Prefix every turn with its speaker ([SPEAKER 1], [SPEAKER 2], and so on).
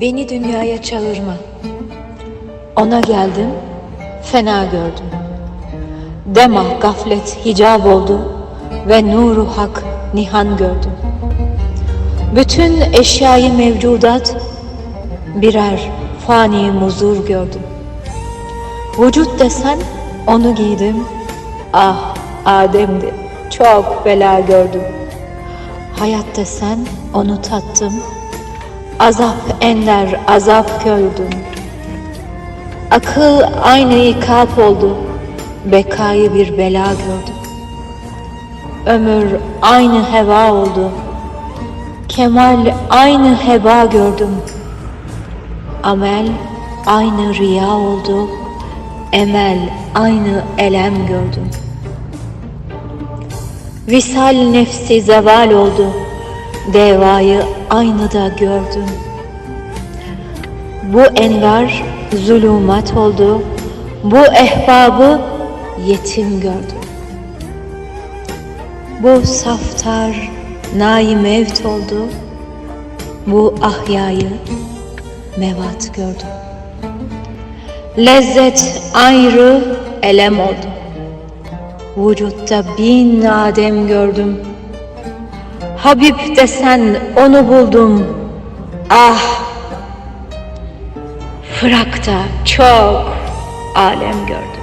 [SPEAKER 1] Beni dünyaya çağırma. Ona geldim, fena gördüm. Dema gaflet hicab oldu ve nuru hak nihan gördüm. Bütün eşyayı mevcudat birer fani muzur gördüm. Vücut desen onu giydim. Ah Adem'di çok bela gördüm. Hayat desen onu tattım. Azap ender azap gördüm. Akıl aynı ikap oldu. Bekayı bir bela gördüm. Ömür aynı heva oldu. Kemal aynı heba gördüm. Amel aynı riya oldu. Emel aynı elem gördüm. Visal nefsi zeval oldu. Devayı aynı da gördüm. Bu envar zulümat oldu. Bu ehbabı yetim gördüm. Bu saftar nayi mevt oldu. Bu ahyayı mevat gördüm. Lezzet ayrı elem oldu. Vücutta bin Adem gördüm. Habib desen onu buldum. Ah! Fırakta çok alem gördüm.